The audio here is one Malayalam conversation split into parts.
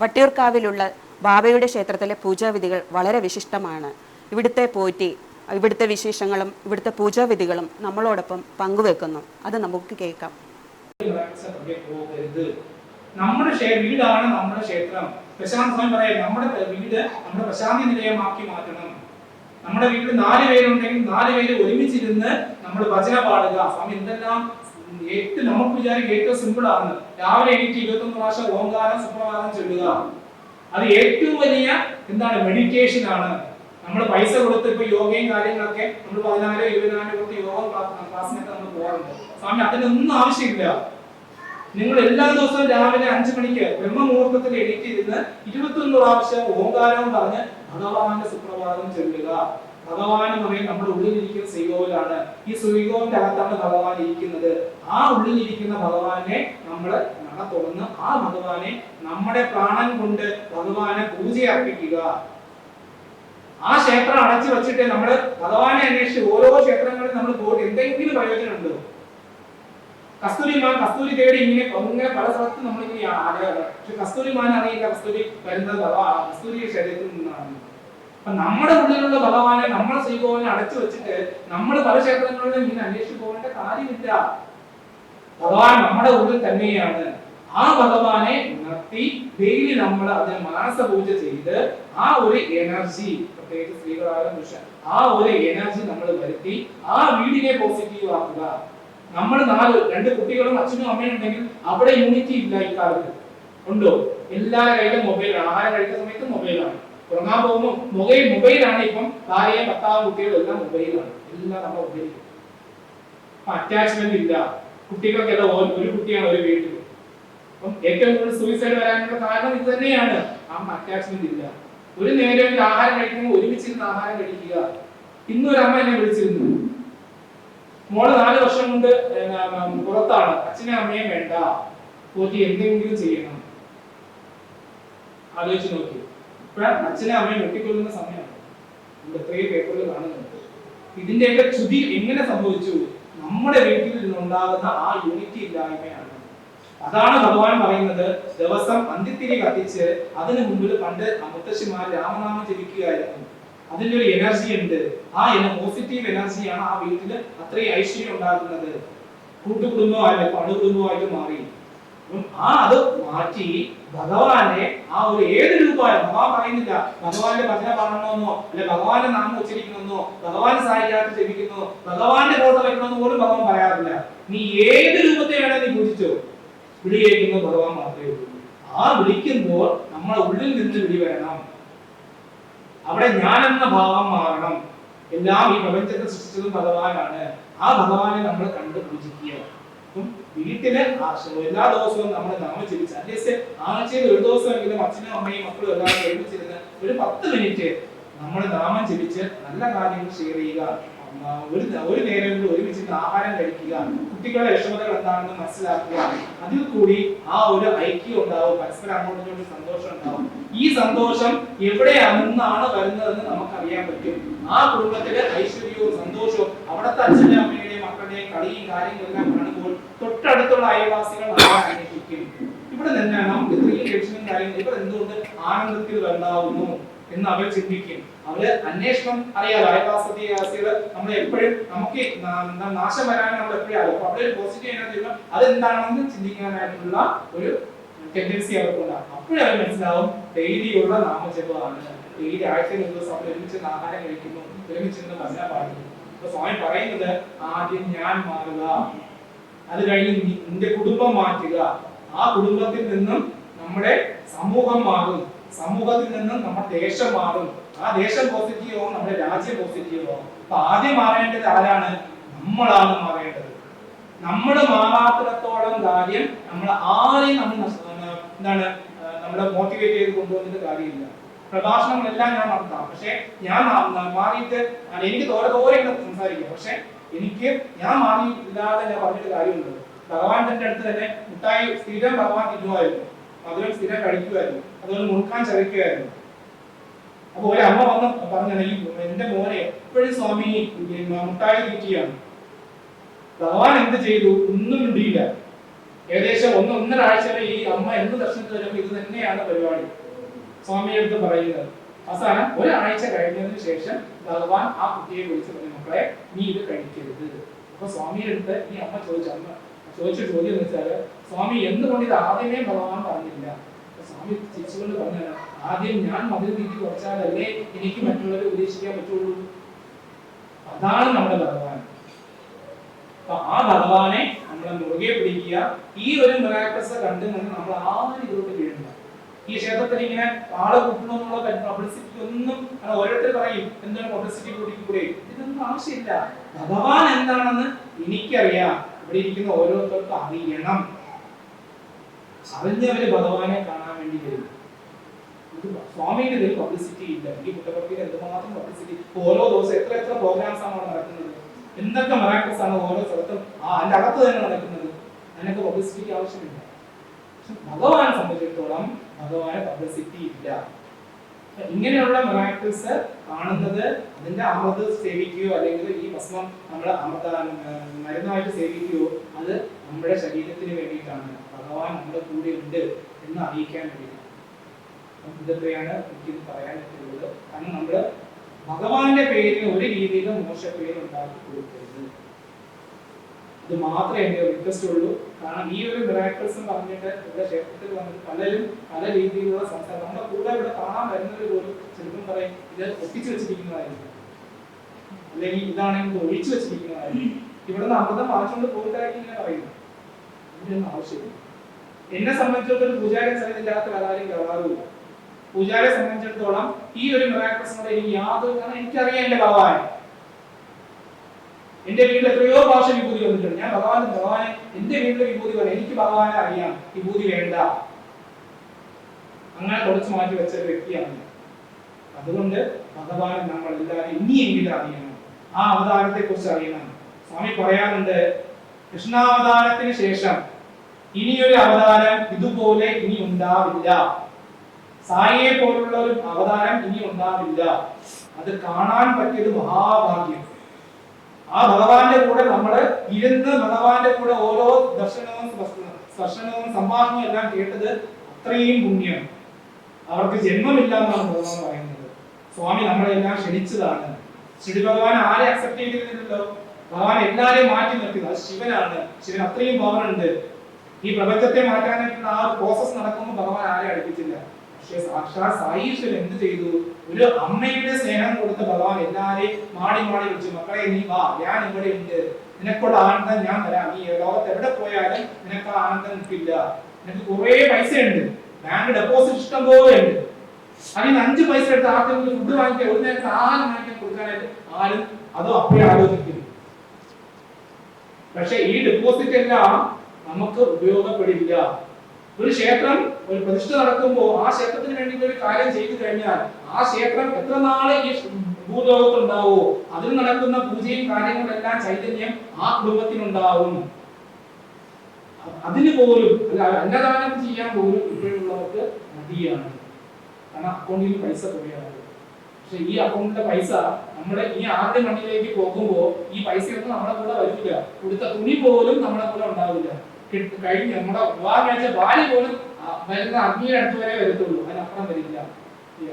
വട്ടിയൂർക്കാവിലുള്ള ബാബയുടെ ക്ഷേത്രത്തിലെ പൂജാവിധികൾ വളരെ വിശിഷ്ടമാണ്. ഇവിടുത്തെ പോറ്റി ഇവിടുത്തെ വിശേഷങ്ങളും ഇവിടുത്തെ പൂജാവിധികളും നമ്മളോടൊപ്പം പങ്കുവെക്കുന്നു. അത് നമുക്ക് കേൾക്കാം. നമ്മുടെ വീടാണ് നമ്മുടെ ക്ഷേത്രം. പ്രശാന്ത് സ്വാമി പറയാം നമ്മുടെ വീട് നമ്മുടെ പ്രശാന്തി നിലയമാക്കി മാറ്റണം. നമ്മുടെ വീട്ടിൽ നാല് പേരുണ്ടെങ്കിൽ നാല് പേര് ഒരുമിച്ചിരുന്ന് നമ്മൾ ഭജന പാടുക. സ്വാമി എന്തെല്ലാം ഏറ്റവും നമുക്ക് വിചാരിക്കും ഏറ്റവും സിമ്പിൾ ആണ് രാവിലെ എണീറ്റ് ഇരുപത്തൊന്ന് പ്രാവശ്യം ഓങ്കാരം സുപ്രഭാതം ചൊല്ലുക അത് ഏറ്റവും വലിയ എന്താണ് മെഡിറ്റേഷൻ ആണ്. നമ്മൾ പൈസ കൊടുത്ത് ഇപ്പൊ യോഗയും കാര്യങ്ങളൊക്കെ നമ്മൾ പതിനാലോ ഇരുപതിനായിരം കൊടുത്ത് യോഗ ക്ലാസ്സിനൊക്കെ നമ്മൾ പോകാറുണ്ട്. സ്വാമി അതിനൊന്നും ആവശ്യമില്ല. നിങ്ങൾ എല്ലാ ദിവസവും രാവിലെ അഞ്ചു മണിക്ക് ബ്രഹ്മമുഹൂർത്തത്തിൽ ഇരുപത്തി ഇരുപത്തൊന്ന് പ്രാവശ്യം ഓങ്കാരവും പറഞ്ഞ് ഭഗവാന്റെ സുപ്രഭാതം ചൊല്ലുക. ഭഗവാൻ എന്ന് നമ്മുടെ ഉള്ളിലിരിക്കുന്ന ശ്രീകോവിലാണ്. ഈ ശ്രീകോവിന്റെ അകത്താണ് ഭഗവാൻ ഇരിക്കുന്നത്. ആ ഉള്ളിലിരിക്കുന്ന ഭഗവാനെ നമ്മൾ നട തുറന്ന് ആ ഭഗവാനെ നമ്മുടെ പ്രാണൻ കൊണ്ട് ഭഗവാനെ പൂജ അർപ്പിക്കുക. ആ ക്ഷേത്രം അടച്ചു വെച്ചിട്ട് നമ്മൾ ഭഗവാനെ അന്വേഷിച്ച് ഓരോ ക്ഷേത്രങ്ങളിൽ നമ്മൾ പോയിട്ട് എന്തെങ്കിലും പ്രയോജനമുണ്ടോ കസ്തൂരിമാൻ കസ്തൂരി തേടി ഇങ്ങനെ ഇങ്ങനെ പല സ്ഥലത്തും നമ്മൾ ഇങ്ങനെ ആഗ്രഹം പക്ഷെ കസ്തൂരിമാൻ അറിയില്ല കസ്തൂരി വരുന്നത് കസ്തൂരി ശരീരത്തിൽ നിന്നാണ്. അപ്പൊ നമ്മുടെ ഉള്ളിലുള്ള ഭഗവാനെ നമ്മളെ ശ്രീഭവനെ അടച്ചു വെച്ചിട്ട് നമ്മൾ പല ക്ഷേത്രങ്ങളിലും ഇങ്ങനെ അന്വേഷിച്ചു പോകേണ്ട കാര്യമില്ല. ഭഗവാൻ നമ്മുടെ ഉള്ളിൽ തന്നെയാണ്. ആ ഭഗവാനെ ഉണർത്തി ഡെയിലി നമ്മൾ അതിന് മാനസ പൂജ ചെയ്ത് ആ ഒരു എനർജി പ്രത്യേകിച്ച് സ്ത്രീകളായാലും പുരുഷൻ ആ ഒരു എനർജി നമ്മൾ വരുത്തി ആ വീടിനെ പോസിറ്റീവ് ആക്കുക. നമ്മൾ നാല് രണ്ട് കുട്ടികളും അച്ഛനും അമ്മയും ഉണ്ടെങ്കിൽ അവിടെ യൂണിറ്റി ഇല്ല ഇക്കാലത്ത് ഉണ്ടോ? എല്ലാ കയ്യിലും മൊബൈലാണ് ആഹാരം കഴിക്കുന്ന സമയത്ത് മൊബൈലാണ് ഉറങ്ങാൻ പോകുമ്പോൾ മൊബൈൽ മൊബൈലാണ് ഇപ്പം ഭാര്യയും ഭർത്താവും കുട്ടികളും എല്ലാം മൊബൈലാണ്. എല്ലാം നമ്മുടെ മൊബൈൽ അറ്റാച്ച്മെന്റ് ഇല്ല. കുട്ടികൾക്ക് എല്ലാം ഒരു കുട്ടിയാണ് ഒരു വീട്ടിൽ. അപ്പം ഏറ്റവും കൂടുതൽ സൂയിസൈഡ് വരാനുള്ള കാരണം ഇത് തന്നെയാണ്. ആ അറ്റാച്ച്മെന്റ് ഇല്ല. ഒരു നേരം ആഹാരം കഴിക്കുമ്പോൾ ഒരുമിച്ചിരുന്ന് ആഹാരം കഴിക്കുക. ഇന്നൊരു അമ്മ എന്നെ വിളിച്ചിരുന്നു. മോൾ നാല് വർഷം കൊണ്ട് പുറത്താണ്. അച്ഛനെ അമ്മയും വേണ്ട. പോറ്റി എന്തെങ്കിലും ചെയ്യണം. ആലോചിച്ച് നോക്കി. അച്ഛനെ അമ്മയെ വെട്ടിക്കൊള്ളുന്ന സമയമാണ്. നമ്മൾ എത്രയും പേപ്പറിൽ കാണുന്നുണ്ട്. ഇതിന്റെയൊക്കെ ചുതി എങ്ങനെ സംഭവിച്ചു? നമ്മുടെ വീട്ടിൽ നിന്നുണ്ടാകുന്ന ആ യൂണിറ്റി ഇല്ലായ്മയാണ്. അതാണ് ഭഗവാൻ പറയുന്നത് ദിവസം അന്തിത്തിരി കത്തിച്ച് അതിനു മുമ്പിൽ പണ്ട് മുത്തശ്ശിമാർ രാമനാമം ജപിക്കുകയായിരുന്നു. അതിന്റെ ഒരു എനർജി ഉണ്ട്. ആ പോസിറ്റീവ് എനർജിയാണ് ആ വീട്ടിൽ അത്രയും ഐശ്വര്യം ഉണ്ടാക്കുന്നത് കൂട്ടുകുടുംബമായിട്ട് പണുകുടുംബമായിട്ട് മാറി. അപ്പം ആ അത് മാറ്റി ഭഗവാനെ ആ ഒരു ഏത് രൂപമായാലും ഭഗവാൻ പറയുന്നില്ല ഭഗവാന്റെ ഭജന പറയണമെന്നോ അല്ലെ ഭഗവാന്റെ നാമം ഉച്ചരിക്കണമെന്നോ ഭഗവാന്റെ സായിരാട്ട് ജപിക്കുന്നോ ഭഗവാന്റെ ഫോട്ടോ വെക്കണമെന്ന് പോലും ഭഗവാൻ പറയാറില്ല. നീ ഏത് രൂപത്തെ വേണേ നീ പൂജിച്ചോ? വിളി കേൾക്കുന്നത് ഭഗവാൻ മാത്രമേ ഉള്ളൂ. ആ വിളിക്കുമ്പോൾ നമ്മളെ ഉള്ളിൽ നിന്ന് വിളി വരണം. അവിടെ ഞാൻ എന്ന ഭാവം മാറണം. എല്ലാം ഈ പ്രപഞ്ചത്തെ സൃഷ്ടിച്ചതും ഭഗവാനാണ്. ആ ഭഗവാനെ നമ്മൾ കണ്ട് പൂജിക്കുക. വീട്ടിൽ എല്ലാ ദിവസവും നമ്മൾ നാമം ജപിച്ച് അറ്റ്ലീസ്റ്റ് ആഴ്ചയിൽ ഒരു ദിവസമെങ്കിലും അച്ഛനും അമ്മയും മക്കളും എല്ലാവരും ഒരുമിച്ചിരുന്ന് ഒരു പത്ത് മിനിറ്റ് നമ്മൾ നാമം ജപിച്ച് നല്ല കാര്യങ്ങൾ ഷെയർ ചെയ്യുക. ഒരു ഒരു നേരമെങ്കിലും ഒരുമിച്ച് ആഹാരം കഴിക്കുക. കുട്ടികളുടെ യശോദകൾ എന്താണെന്ന് മനസ്സിലാക്കുക. അതിൽ കൂടി ആ ഒരു ഐക്യം ഉണ്ടാവും. പരസ്പരം അങ്ങോട്ടും ഇങ്ങോട്ടും സന്തോഷം ഉണ്ടാവും. ഈ സന്തോഷം എവിടെയാണ് നിന്നാണ് വരുന്നതെന്ന് നമുക്കറിയാൻ പറ്റും. ആ കുടുംബത്തിലെ ഐശ്വര്യവും സന്തോഷവും അവിടുത്തെ അച്ഛന്റെ അമ്മയുടെയും മക്കളുടെയും കളിയും കാര്യങ്ങളെല്ലാം തൊട്ടടുത്തുള്ള അയൽവാസികൾ ഇവിടെ നിന്നാണ് നമുക്ക് ഇത്രയും ടെൻഷനും കാര്യങ്ങളും ഇവർ എന്തുകൊണ്ട് ആനന്ദത്തിൽ വന്നാവുന്നു എന്ന് അവർ ചിന്തിക്കും. അവർ അന്വേഷണം അറിയാലോ അയൽവാസികൾ നമ്മൾ എപ്പോഴും നമുക്ക് നാശം വരാൻ നമ്മൾ എപ്പോഴും അറിയാം. അവിടെ ഒരു പോസിറ്റീവ് എനർജി അതെന്താണെന്ന് ചിന്തിക്കാനായിട്ടുള്ള ഒരു ടെൻഡൻസി അവർക്കുണ്ടാകും അപ്പോഴും അവർ മനസ്സിലാവും ഡെയിലിയുള്ള നാമജപമാണ്. ഡെയിലി ആഴ്ചയിൽ ഒരു ദിവസം ഒരുമിച്ച് ആഹാരം കഴിക്കുന്നു ഒരുമിച്ച് നിന്ന് ഭജന പാടുന്നു. അപ്പൊ സ്വാമി പറയുന്നത് ആദ്യം ഞാൻ മാറുക അത് കഴിഞ്ഞ് നിന്റെ കുടുംബം മാറ്റുക. ആ കുടുംബത്തിൽ നിന്നും നമ്മുടെ സമൂഹം മാറും. സമൂഹത്തിൽ നിന്നും നമ്മുടെ ദേശം മാറും. ആ ദേശം പോസിറ്റീവ് ആവും നമ്മുടെ രാജ്യം പോസിറ്റീവ് ആവും. അപ്പൊ ആദ്യം മാറേണ്ടത് ആരാണ്? നമ്മളാണ് മാറേണ്ടത്. നമ്മൾ മാറാത്തിടത്തോളം കാര്യം നമ്മൾ ആരെയും നമ്മൾ എന്താണ് നമ്മളെ മോട്ടിവേറ്റ് ചെയ്ത് കൊണ്ടുവന്നിട്ട് കാര്യമില്ല. പ്രഭാഷണങ്ങളെല്ലാം ഞാൻ നടത്താം. പക്ഷെ ഞാൻ മാറിയിട്ട് എനിക്ക് തോരെ തോരെ സംസാരിക്കാം. പക്ഷെ എനിക്ക് ഞാൻ മാറിയില്ലാതെ ഞാൻ പറഞ്ഞിട്ട് കാര്യമുണ്ട്. ഭഗവാൻ തന്റെ അടുത്ത് തന്നെ മുട്ടായി സ്ഥിരം ഭഗവാൻ തിന്നുമായിരുന്നു. മധുരം സ്ഥിരം കഴിക്കുമായിരുന്നു. അതുപോലെ മുറുക്കാൻ ചതയ്ക്കുമായിരുന്നു അപ്പൊ ഒരു അമ്മ വന്ന് പറഞ്ഞു ഈ എന്റെ മോനെ എപ്പോഴും സ്വാമി മുട്ടായി തീറ്റിയാണ്. ഭഗവാൻ എന്ത് ചെയ്തു? ഒന്നും മിണ്ടിയില്ല. ഏകദേശം ഒന്ന് ഒന്നര ആഴ്ച ഈ അമ്മ എന്ത് ദർശനത്തിൽ വരുമ്പോൾ ഇത് തന്നെയാണ് പരിപാടി. സ്വാമിയുടെ അടുത്ത് പറയുന്നത്. അവസാനം ഒരാഴ്ച കഴിഞ്ഞതിന് ശേഷം ഭഗവാൻ ആ കുട്ടിയെ വിളിച്ച് പറഞ്ഞു മക്കളെ നീ ഇത് കഴിക്കരുത്. അപ്പൊ സ്വാമിയുടെ അടുത്ത് ഈ അമ്മ ചോദിച്ചു അമ്മ ചോദിച്ച ചോദ്യം എന്ന് വെച്ചാൽ സ്വാമി എന്തുകൊണ്ട് ഇത് ആദ്യമേ ഭഗവാൻ പറഞ്ഞില്ല? സ്വാമി ചിരിച്ചുകൊണ്ട് പറഞ്ഞത് ആദ്യം ഞാൻ മതിൽ നീക്കി കുറച്ചാലല്ലേ എനിക്ക് മറ്റുള്ളവരെ ഉപദേശിക്കാൻ പറ്റുള്ളൂ? അതാണ് നമ്മുടെ ഭഗവാൻ. അപ്പൊ ആ ഭഗവാനെ നമ്മൾ മുറുകെ പിടിക്കുക. ഈ ഒരു മിറാക്കസ് കണ്ടു നമ്മൾ ആരും ഇതിലോട്ട് വീഴണ്ട. ഈ ക്ഷേത്രത്തിൽ ഇങ്ങനെ ആൾ കൂട്ടണം എന്നുള്ള പബ്ലിസിറ്റി ഒന്നും ഓരോരുത്തർ പറയും. എന്താണ് പബ്ലിസിറ്റി കൂട്ടിക്കൂടെ ഇതൊന്നും ആവശ്യമില്ല. ഭഗവാൻ എന്താണെന്ന് എനിക്കറിയാം. ഇവിടെ ഇരിക്കുന്ന ഓരോരുത്തർക്കും അറിയണം. അറിഞ്ഞവര് ഭഗവാനെ കാണാൻ വേണ്ടി വരും. സ്വാമിയുടെ ഇതിൽ പബ്ലിസിറ്റി ഇല്ല. ഈ പുട്ടപർത്തിയിൽ എന്തുമാത്രം പബ്ലിസിറ്റി ഓരോ ദിവസം എത്ര എത്ര പ്രോഗ്രാംസ് ആണ് നടക്കുന്നത്. എന്തൊക്കെ മറാക്കസ് ആണ് ഓരോ സ്ഥലത്തും? ആ അതിന്റെ അകത്ത് തന്നെ നടക്കുന്നത്. അതിനൊക്കെ പബ്ലിസിറ്റിക്ക് ആവശ്യമില്ല. ഭഗവാനെ സംബന്ധിച്ചിടത്തോളം ഭഗവാന് പബ്ലിസിറ്റി ഇല്ല. ഇങ്ങനെയുള്ള മിറാക്കിൾസ് കാണുന്നത് അതിന്റെ അമൃത് സേവിക്കുകയോ അല്ലെങ്കിൽ ഈ ഭസ്മം നമ്മൾ അമൃത മരുന്നായിട്ട് സേവിക്കുകയോ അത് നമ്മുടെ ശരീരത്തിന് വേണ്ടിയിട്ടാണ്. ഭഗവാൻ നമ്മുടെ കൂടെ ഉണ്ട് എന്ന് അറിയിക്കാൻ വേണ്ടിയിട്ടാണ്. ഇതൊക്കെയാണ് എനിക്കിത് പറ്റുള്ളത് കാരണം നമ്മൾ ഭഗവാന്റെ പേരിന് ഒരു രീതിയിലും മോശ പേര് ഉണ്ടാക്കി കൊടുക്കരുത്. ഇത് മാത്രമേ എന്റെ റിക്വസ്റ്റ് ഉള്ളൂ. കാരണം ഈ ഒരു മിറാക്കിൾസും പറഞ്ഞിട്ട് ഇവിടെ ക്ഷേത്രത്തിൽ വന്നിട്ട് പലരും പല രീതിയിലുള്ള സംസാരം നമ്മുടെ കൂടെ ഇവിടെ കാണാൻ വരുന്നവർ പോലും ചിലപ്പം പറയും ഇത് ഒട്ടിച്ചു വെച്ചിരിക്കുന്നതായിരിക്കും. അല്ലെങ്കിൽ ഇതാണെങ്കിൽ ഇത് ഒഴിച്ചു വെച്ചിരിക്കുന്നതായിരിക്കും. ഇവിടുന്ന് അമൃതം വാങ്ങിച്ചുകൊണ്ട് പോയിട്ടായിരിക്കും ഇങ്ങനെ പറയുന്നു ഇതിനൊന്നും ആവശ്യമില്ല. എന്നെ സംബന്ധിച്ചിടത്തോളം പൂജാരി സ്ഥലത്തില്ലാത്ത കലാകാരും കയറാറുമില്ല പൂജാരിയെ സംബന്ധിച്ചിടത്തോളം ഈ ഒരു മിറാക്കിൾസിനോട് എനിക്ക് യാതൊരു കാരണം എനിക്കറിയാം എന്റെ ഭഗവാൻ എന്റെ വീട്ടിൽ എത്രയോ പ്രാവശ്യം വിഭൂതി വന്നിട്ടുണ്ട്. ഞാൻ ഭഗവാൻ ഭഗവാനെ എന്റെ വീട്ടിലെ വിഭൂതി പറയാം എനിക്ക് ഭഗവാനെ അറിയാം. വിഭൂതി വേണ്ട. അങ്ങനെ തുടച്ചു മാറ്റി വെച്ച ഒരു വ്യക്തിയാണ് അതുകൊണ്ട് ഭഗവാൻ നമ്മൾ എല്ലാവരും ഇനിയെങ്കിലും അറിയണം. ആ അവതാരത്തെ കുറിച്ച് അറിയണം. സ്വാമി പറയാറുണ്ട് കൃഷ്ണാവതാരത്തിന് ശേഷം ഇനിയൊരു അവതാരം ഇതുപോലെ ഇനി ഉണ്ടാവില്ല. സായിയെ പോലുള്ള ഒരു അവതാരം ഇനി ഉണ്ടാവില്ല. അത് കാണാൻ പറ്റിയത് മഹാഭാഗ്യം. ആ ഭഗവാന്റെ കൂടെ നമ്മൾ ഇരുന്ന് ഭഗവാന്റെ കൂടെ ഓരോ ദർശനവും സ്പർശ- സ്പർശനവും സംഭാഷണവും എല്ലാം കേട്ടത് അത്രയും പുണ്യം അവർക്ക് ജന്മമില്ല എന്നാണ് ഭഗവാൻ പറയുന്നത്. സ്വാമി നമ്മളെല്ലാം ക്ഷണിച്ചതാണ്. ശ്രീ ഭഗവാൻ ആരെ അക്സെപ്റ്റ് ചെയ്തിരുന്നില്ലല്ലോ? ഭഗവാൻ എല്ലാരെയും മാറ്റി നിർത്തിയത് അത് ശിവനാണ്. ശിവൻ അത്രയും പവർ ഉണ്ട്. ഈ പ്രപഞ്ചത്തെ മാറ്റാനായിട്ടുള്ള ആ പ്രോസസ് നടക്കുമ്പോൾ ഭഗവാൻ ആരെ അടുപ്പിച്ചില്ല. പക്ഷേ സാക്ഷാത് സായീശ്വരൻ എന്ത് ചെയ്തു? ഒരു അമ്മയുടെ സ്നേഹം കൊടുത്ത ഭഗവാൻ എല്ലാരെയും മാടി മാടി വിളിച്ചു. മക്കളെ നീ വാ ഞാൻ ഇവിടെ ഉണ്ട്. നിനക്കുള്ള ആനന്ദം ഞാൻ തരാം. നീ ലോകത്ത് എവിടെ പോയാലും നിനക്ക് ആനന്ദം നിൽക്കില്ല നിനക്ക് കുറെ പൈസ ഉണ്ട് ബാങ്ക് ഡെപ്പോസിറ്റ് ഇഷ്ടം പോലെ ഉണ്ട്. അതിന് അഞ്ച് പൈസ എടുത്ത് ആർക്കെങ്കിലും ഫുഡ് വാങ്ങിക്കാൻ ഒരു നേരത്തെ ആരും വാങ്ങിക്കാൻ കൊടുക്കാനായിട്ട് ആരും അതും അപ്പോഴേ ആലോചിക്കുന്നു. പക്ഷെ ഈ ഡെപ്പോസിറ്റ് എല്ലാം നമുക്ക് ഉപയോഗപ്പെടില്ല. ഒരു ക്ഷേത്രം ഒരു പ്രതിഷ്ഠ നടക്കുമ്പോൾ ആ ക്ഷേത്രത്തിന് വേണ്ടി ഒരു കാര്യം ചെയ്തു കഴിഞ്ഞാൽ ആ ക്ഷേത്രം എത്ര നാളെ ഈ ഭൂലോകത്തുണ്ടാവോ? അതിൽ നടക്കുന്ന പൂജയും കാര്യങ്ങളെല്ലാം ചൈതന്യം ആ കുടുംബത്തിനുണ്ടാവും. അതിന് പോലും അല്ല അന്നദാനം ചെയ്യാൻ പോലും ഇപ്പോഴുള്ളവർക്ക് മടിയാണ്. കാരണം അക്കൗണ്ടിൽ പൈസ കുറയാണ്. പക്ഷെ ഈ അക്കൗണ്ടിലെ പൈസ നമ്മുടെ ഈ ആദ്യ മണ്ണിലേക്ക് പോകുമ്പോൾ ഈ പൈസയൊന്നും നമ്മളെ കൂടെ വരില്ല. കൊടുത്ത തുണി പോലും നമ്മളെ കൂടെ ഉണ്ടാവില്ല. കഴിഞ്ഞ് നമ്മുടെ വിവാഹം കഴിച്ച ഭാര്യ പോലും വരുന്ന അഗ്നിയുടെ അടുത്ത് വരെ വരത്തുള്ളൂ. അതിനപ്പുറം വരില്ല.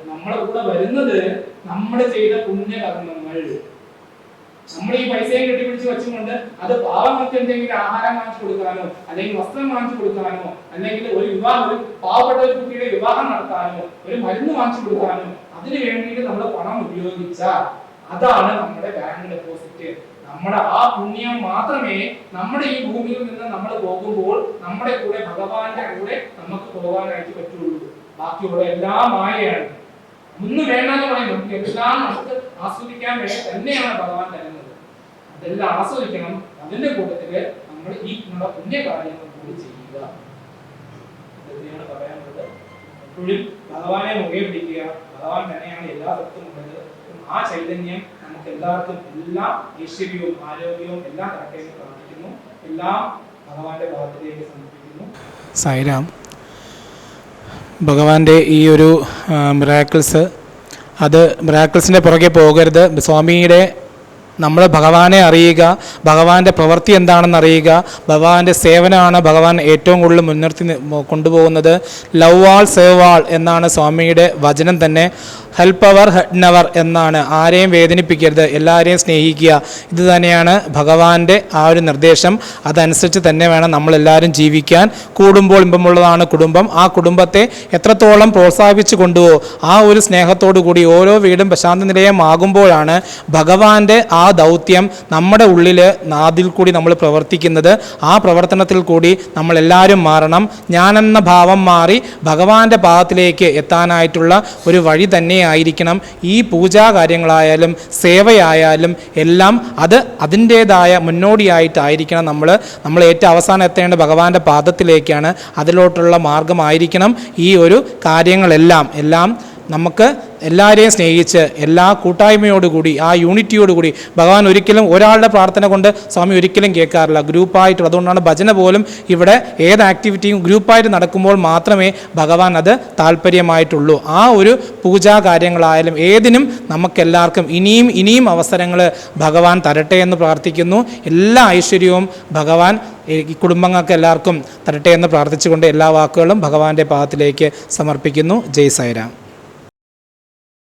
നമ്മുടെ കൂടെ വരുന്നത് നമ്മൾ ചെയ്ത പുണ്യകർമ്മങ്ങൾ. നമ്മൾ ഈ പൈസയും കെട്ടിപ്പിടിച്ച് വെച്ചുകൊണ്ട് അത് പാവങ്ങൾക്ക് എന്തെങ്കിലും ആഹാരം വാങ്ങിച്ചു കൊടുക്കാനോ അല്ലെങ്കിൽ വസ്ത്രം വാങ്ങിച്ചു കൊടുക്കാനോ അല്ലെങ്കിൽ ഒരു വിവാഹം ഒരു പാവപ്പെട്ട ഒരു കുട്ടിയുടെ വിവാഹം നടത്താനോ ഒരു മരുന്ന് വാങ്ങിച്ചു കൊടുക്കാനോ അതിന് വേണ്ടിയിട്ട് നമ്മൾ പണം ഉപയോഗിച്ചാൽ അതാണ് നമ്മുടെ ബാങ്ക് ഡെപ്പോസിറ്റ് നമ്മുടെ ആ പുണ്യം മാത്രമേ നമ്മുടെ ഈ ഭൂമിയിൽ നിന്ന് നമ്മൾ പോകുമ്പോൾ നമ്മുടെ കൂടെ ഭഗവാന്റെ കൂടെ നമുക്ക് പോകാനായിട്ട് പറ്റുള്ളൂ. ബാക്കിയുള്ള എല്ലാം മായയാണ്. ഒന്നും വേണ്ടെന്ന് പറയും നമുക്ക് എല്ലാം നമുക്ക് ആസ്വദിക്കാൻ വേണ്ടി തന്നെയാണ് ഭഗവാൻ തരുന്നത്. അതെല്ലാം ആസ്വദിക്കണം. അതിന്റെ കൂട്ടത്തിൽ നമ്മൾ ഈ നമ്മുടെ പുണ്യ കാര്യങ്ങൾ കൂടി ചെയ്യുക. പറയാനുള്ളത്. എപ്പോഴും ഭഗവാനെ മുഖേ പിടിക്കുക ഭഗവാൻ തന്നെയാണ് എല്ലാ സ്ഥലത്തും ഉള്ളത്. ആ ചൈതന്യം എല്ലാവർക്കും എല്ലാ ഐശ്വര്യവും ആരോഗ്യവും എല്ലാം തരട്ടെ പ്രാർത്ഥിക്കുന്നു. എല്ലാം ഭഗവാന്റെ ഭാഗത്തിലേക്ക് സമർപ്പിക്കുന്നു. സായിരാം ഭഗവാന്റെ ഈ ഒരു മിറാക്കിൾസ് അത് മിറാക്കിൾസിന്റെ പുറകെ പോകരുത്. സ്വാമിയുടെ നമ്മൾ ഭഗവാനെ അറിയുക ഭഗവാന്റെ പ്രവൃത്തി എന്താണെന്ന് അറിയുക ഭഗവാന്റെ സേവനമാണ് ഭഗവാൻ ഏറ്റവും കൂടുതൽ മുൻനിർത്തി കൊണ്ടുപോകുന്നത്. ലവ് ആൾ സേവ് ആൾ എന്നാണ് സ്വാമിയുടെ വചനം തന്നെ. ഹെൽപ്പ് അവർ ഹെഡ് നെവർ എന്നാണ്. ആരെയും വേദനിപ്പിക്കരുത് എല്ലാവരെയും സ്നേഹിക്കുക. ഇത് തന്നെയാണ് ഭഗവാന്റെ ആ ഒരു നിർദ്ദേശം. അതനുസരിച്ച് തന്നെ വേണം നമ്മൾ എല്ലാവരും ജീവിക്കാൻ. കൂടുമ്പോൾ ഇമ്പമുള്ളതാണ് കുടുംബം. ആ കുടുംബത്തെ എത്രത്തോളം പ്രോത്സാഹിപ്പിച്ചു കൊണ്ടുപോകും ആ ഒരു സ്നേഹത്തോടു കൂടി ഓരോ വീടും പ്രശാന്ത നിലയമാകുമ്പോഴാണ് ഭഗവാന്റെ ആ ദൗത്യം നമ്മുടെ ഉള്ളിൽ അതിൽ കൂടി നമ്മൾ പ്രവർത്തിക്കുന്നത്. ആ പ്രവർത്തനത്തിൽ കൂടി നമ്മൾ എല്ലാവരും മാറണം. ഞാനെന്ന ഭാവം മാറി ഭഗവാന്റെ പാദത്തിലേക്ക് എത്താനായിട്ടുള്ള ഒരു വഴി തന്നെയായിരിക്കണം ഈ പൂജാ കാര്യങ്ങളായാലും സേവയായാലും എല്ലാം അത് അതിന്റേതായ മുന്നോടിയായിട്ടായിരിക്കണം നമ്മൾ നമ്മൾ ഏറ്റവും അവസാനം എത്തേണ്ട ഭഗവാന്റെ പാദത്തിലേക്കാണ് അതിലോട്ടുള്ള മാർഗമായിരിക്കണം ഈ ഒരു കാര്യങ്ങളെല്ലാം. എല്ലാം നമുക്ക് എല്ലാവരെയും സ്നേഹിച്ച് എല്ലാ കൂട്ടായ്മയോടുകൂടി ആ യൂണിറ്റിയോടുകൂടി ഭഗവാൻ ഒരിക്കലും ഒരാളുടെ പ്രാർത്ഥന കൊണ്ട് സ്വാമി ഒരിക്കലും കേൾക്കാറില്ല. ഗ്രൂപ്പായിട്ടുള്ള അതുകൊണ്ടാണ് ഭജന പോലും ഇവിടെ ഏത് ആക്ടിവിറ്റിയും ഗ്രൂപ്പായിട്ട് നടക്കുമ്പോൾ മാത്രമേ ഭഗവാൻ അത് താല്പര്യമായിട്ടുള്ളൂ ആ ഒരു പൂജാ കാര്യങ്ങളായാലും ഏതിനും നമുക്കെല്ലാവർക്കും ഇനിയും ഇനിയും അവസരങ്ങൾ ഭഗവാൻ തരട്ടെ എന്ന് പ്രാർത്ഥിക്കുന്നു. എല്ലാ ഐശ്വര്യവും ഭഗവാൻ ഈ കുടുംബങ്ങൾക്ക് എല്ലാവർക്കും തരട്ടെ എന്ന് പ്രാർത്ഥിച്ചുകൊണ്ട് എല്ലാ വാക്കുകളും ഭഗവാന്റെ പാദത്തിലേക്ക് സമർപ്പിക്കുന്നു. ജയ് സായിരാം.